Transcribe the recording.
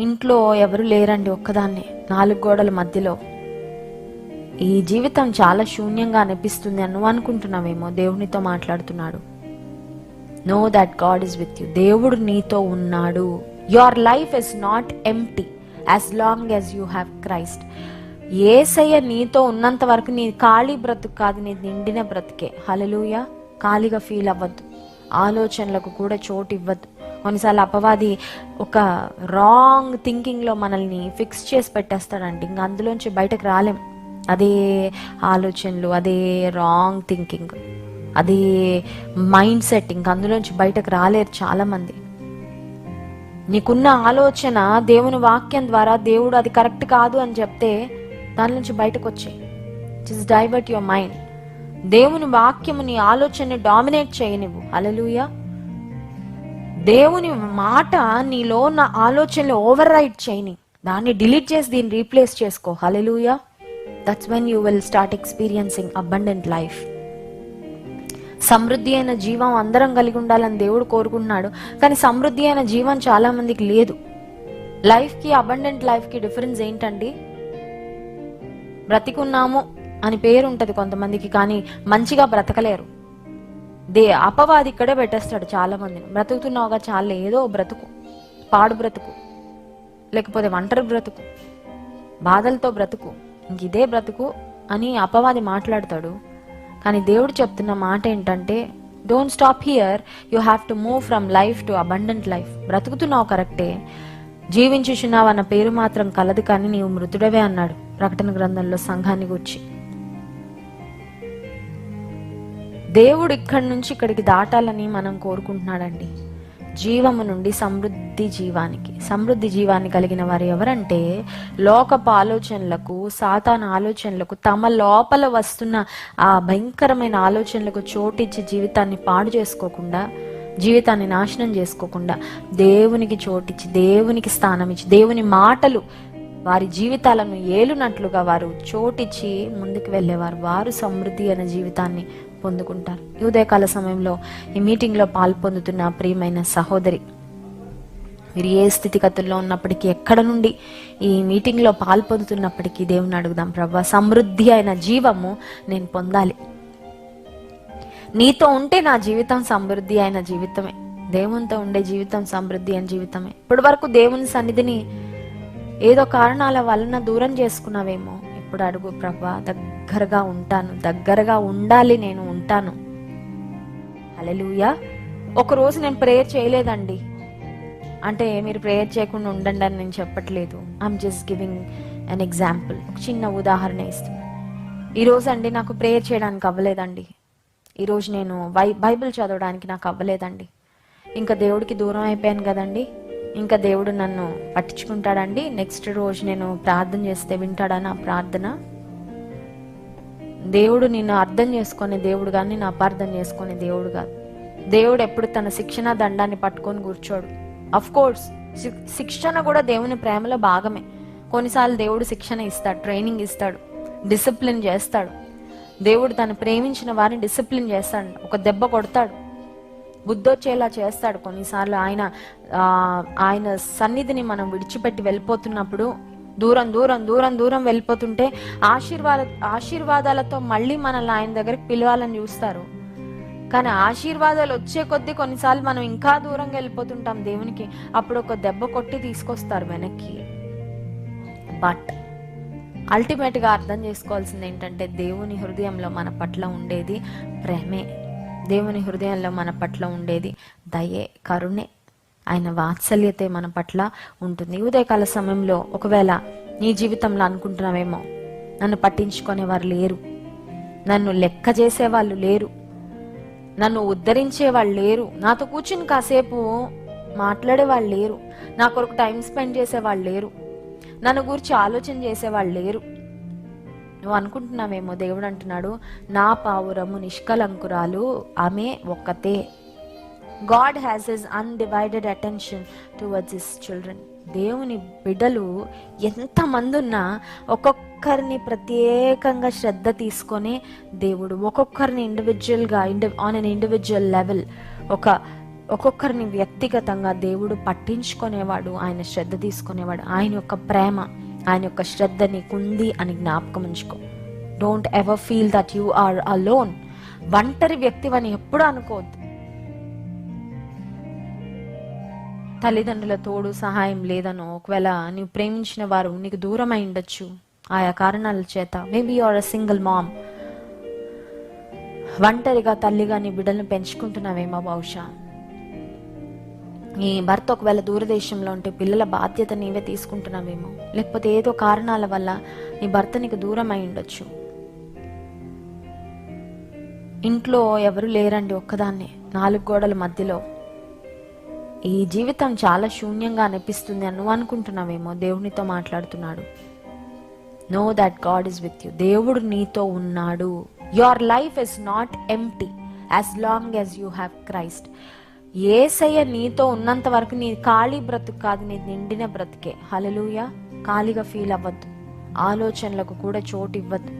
ఇంట్లో ఎవరు లేరండి ఒక్కదాన్ని. నాలుగు గోడల మధ్యలో. ఈ జీవితం చాలా శూన్యంగా అనిపిస్తుంది అని నువ్వు అనుకుంటున్నావేమో దేవునితో మాట్లాడుతున్నాడు. No that God is with you దేవుడు నీతో ఉన్నాడు. Your life is not empty as long as you have Christ Yesayya నీతో ఉన్నంత వరకు నీ ఖాళీ బ్రతుకు కాదు నీ నిండిన బ్రతికే. హలలుయ ఖాళీగా ఫీల్ అవ్వద్దు. ఆలోచనలకు కూడా చోటు ఇవ్వద్దు. కొన్నిసార్లు అపవాది ఒక రాంగ్ థింకింగ్లో మనల్ని ఫిక్స్ చేసి పెట్టేస్తాడండి. ఇంకా అందులోంచి బయటకు రాలేం. అదే ఆలోచనలు అదే రాంగ్ థింకింగ్ అదే మైండ్ సెట్ ఇంక అందులోంచి బయటకు రాలేరు చాలామంది. నీకున్న ఆలోచన దేవుని వాక్యం ద్వారా దేవుడు అది కరెక్ట్ కాదు అని చెప్తే దాని నుంచి బయటకు వచ్చాయి. జస్ట్ డైవర్ట్ యువర్ మైండ్ దేవుని వాక్యము నీ ఆలోచనని డామినేట్ చేయనివ్వు. అలలుయా దేవుని మాట నీలో ఉన్న ఆలోచనలు ఓవర్ రైట్ చేయని. దాన్ని డిలీట్ చేసి దీన్ని రీప్లేస్ చేసుకో. Hallelujah that's when you will start experiencing abundant life సమృద్ధి అయిన జీవం అందరం కలిగి ఉండాలని దేవుడు కోరుకుంటున్నాడు. కానీ సమృద్ధి అయిన జీవం చాలా మందికి లేదు. లైఫ్కి అబండెంట్ లైఫ్కి డిఫరెన్స్ ఏంటండి? బ్రతికున్నాము అని పేరు ఉంటుంది కొంతమందికి కానీ మంచిగా బ్రతకలేరు. దే అపవాది ఇక్కడే పెట్టేస్తాడు చాలా మందిని బ్రతుకుతున్నావుగా చాలా ఏదో బ్రతుకు పాడు బ్రతుకు లేకపోతే ఒంటరి బ్రతుకు బాధలతో బ్రతుకు ఇంక ఇదే బ్రతుకు అని అపవాది మాట్లాడతాడు. కానీ దేవుడు చెప్తున్న మాట ఏంటంటే don't stop here you have to move from life to abundant life బ్రతుకుతున్నావు కరెక్టే జీవించుచున్నావు అన్న పేరు మాత్రం కలదు కానీ నీవు మృతుడవే అన్నాడు ప్రకటన గ్రంథంలో సంఘాన్ని గుర్చి. దేవుడు ఇక్కడి నుంచి ఇక్కడికి దాటాలని మనం కోరుకుంటున్నాడండి. జీవము నుండి సమృద్ధి జీవానికి సమృద్ధి జీవాన్ని కలిగిన వారు ఎవరంటే లోకపు ఆలోచనలకు సాతాన ఆలోచనలకు తమ లోపల వస్తున్న ఆ భయంకరమైన ఆలోచనలకు చోటిచ్చి జీవితాన్ని పాడు చేసుకోకుండా జీవితాన్ని నాశనం చేసుకోకుండా దేవునికి చోటిచ్చి దేవునికి స్థానం ఇచ్చి దేవుని మాటలు వారి జీవితాలను ఏలునట్లుగా వారు చోటిచ్చి ముందుకు వెళ్ళేవారు. వారు సమృద్ధి అనే జీవితాన్ని పొందుకుంటారు. ఈ ఉదయకాల సమయంలో ఈ మీటింగ్లో పాల్పొందుతున్న ప్రియమైన సహోదరి. మీరు ఏ స్థితిగతుల్లో ఉన్నప్పటికీ ఎక్కడ నుండి ఈ మీటింగ్లో పాల్పొందుతున్నప్పటికీ దేవుని అడుగుదాం ప్రభా. సమృద్ధి అయిన జీవము నేను పొందాలి. నీతో ఉంటే నా జీవితం సమృద్ధి అయిన జీవితమే. దేవునితో ఉండే జీవితం సమృద్ధి అయిన జీవితమే. ఇప్పటి వరకు దేవుని సన్నిధిని ఏదో కారణాల వలన దూరం చేసుకున్నావేమో ఎప్పుడు అడుగు ప్రభా దగ్గరగా ఉంటాను దగ్గరగా ఉండాలి నేను ఉంటాను. హలెలుయా ఒక రోజు నేను ప్రేయర్ చేయలేదండి. అంటే మీరు ప్రేయర్ చేయకుండా ఉండండి అని నేను చెప్పట్లేదు. I'm just giving an example ఒక చిన్న ఉదాహరణ ఇస్తున్నాను ఈరోజు అండి నాకు ప్రేయర్ చేయడానికి అవ్వలేదండి. ఈరోజు నేను బై బైబిల్ చదవడానికి నాకు అవ్వలేదండి. ఇంకా దేవుడికి దూరం అయిపోయాను కదండి. ఇంకా దేవుడు నన్ను పట్టించుకుంటాడండి. నెక్స్ట్ రోజు నేను ప్రార్థన చేస్తే వింటాడా నా ప్రార్థన? దేవుడు నిన్ను అర్థం చేసుకునే దేవుడు కానీ నేను అపార్థం చేసుకునే దేవుడు కాదు దేవుడు ఎప్పుడు తన శిక్షణ దండాన్ని పట్టుకొని కూర్చోడు. అఫ్ కోర్స్ శిక్షణ కూడా దేవుని ప్రేమలో భాగమే. కొన్నిసార్లు దేవుడు శిక్షణ ఇస్తాడు ట్రైనింగ్ ఇస్తాడు డిసిప్లిన్ చేస్తాడు. దేవుడు తను ప్రేమించిన వారిని డిసిప్లిన్ చేస్తాడు. ఒక దెబ్బ కొడతాడు. బుద్ధొచ్చేలా చేస్తాడు. కొన్నిసార్లు ఆయన ఆయన సన్నిధిని మనం విడిచిపెట్టి వెళ్ళిపోతున్నప్పుడు దూరం దూరం దూరం దూరం వెళ్ళిపోతుంటే ఆశీర్వాద ఆశీర్వాదాలతో మళ్ళీ మనల్ని ఆయన దగ్గరికి పిలవాలని చూస్తారు. కానీ ఆశీర్వాదాలు వచ్చే కొద్దీ కొన్నిసార్లు మనం ఇంకా దూరంగా వెళ్ళిపోతుంటాం దేవునికి. అప్పుడు ఒక దెబ్బ కొట్టి తీసుకొస్తారు వెనక్కి. బట్ అల్టిమేట్గా అర్థం చేసుకోవాల్సింది ఏంటంటే దేవుని హృదయంలో మన పట్ల ఉండేది ప్రేమే. దేవుని హృదయంలో మన పట్ల ఉండేది దయే కరుణే. ఆయన వాత్సల్యతే మన పట్ల ఉంటుంది. ఉదయకాల సమయంలో ఒకవేళ నీ జీవితంలో అనుకుంటున్నావేమో నన్ను పట్టించుకునే వారు లేరు. నన్ను లెక్క చేసే వాళ్ళు లేరు. నన్ను ఉద్ధరించే వాళ్ళు లేరు. నాతో కూర్చుని కాసేపు మాట్లాడే వాళ్ళు లేరు. నా కొరకు టైం స్పెండ్ చేసే వాళ్ళు లేరు. నన్ను గురించి ఆలోచన చేసే వాళ్ళు లేరు. నువ్వు అనుకుంటున్నావేమో? దేవుడు అంటున్నాడు నా పావురము నిష్కలంకురాలు ఆమె ఒక్కతే. God has his undivided attention towards his children దేవుని బిడ్డలు ఎంతమంది ఉన్నా ఒక్కొక్కరిని ప్రత్యేకంగా శ్రద్ధ తీసుకొని దేవుడు. ఒక్కొక్కరిని ఇండివిజువల్గా ఇండి ఆన్ అన్ ఇండివిజువల్ లెవెల్ ఒక ఒక్కొక్కరిని వ్యక్తిగతంగా దేవుడు పట్టించుకునేవాడు ఆయన శ్రద్ధ తీసుకునేవాడు. ఆయన యొక్క ప్రేమ. ఆయన యొక్క శ్రద్ధ నీకుంది అని జ్ఞాపకం ఉంచుకో. Don't ever feel that you are alone ఒంటరి వ్యక్తివని ఎప్పుడు అనుకోవద్దు. తల్లిదండ్రుల తోడు సహాయం లేదనో ఒకవేళ నీవు ప్రేమించిన వారు నీకు దూరం అయి ఉండొచ్చు. ఆయా కారణాల చేత. Maybe are a single mom ఒంటరిగా తల్లిగా నీ బిడ్డలను పెంచుకుంటున్నావేమో బహుశా. నీ భర్త ఒకవేళ దూరదేశంలో ఉంటే పిల్లల బాధ్యత నీవే తీసుకుంటున్నావేమో. లేకపోతే ఏదో కారణాల వల్ల నీ భర్త నీకు దూరం అయి ఉండొచ్చు. ఇంట్లో ఎవరు లేరండి ఒక్కదాన్నే. నాలుగు గోడల మధ్యలో. ఈ జీవితం చాలా శూన్యంగా అనిపిస్తుంది అని నువ్వు అనుకుంటున్నావేమో దేవునితో మాట్లాడుతున్నాడు. No that God is with you దేవుడు నీతో ఉన్నాడు. Your life is not empty as long as you have Christ Yesayya నీతో ఉన్నంత వరకు నీ ఖాళీ బ్రతుకు కాదు నీ నిండిన బ్రతికే. హలలుయ ఖాళీగా ఫీల్ అవ్వద్దు. ఆలోచనలకు కూడా చోటు ఇవ్వద్దు.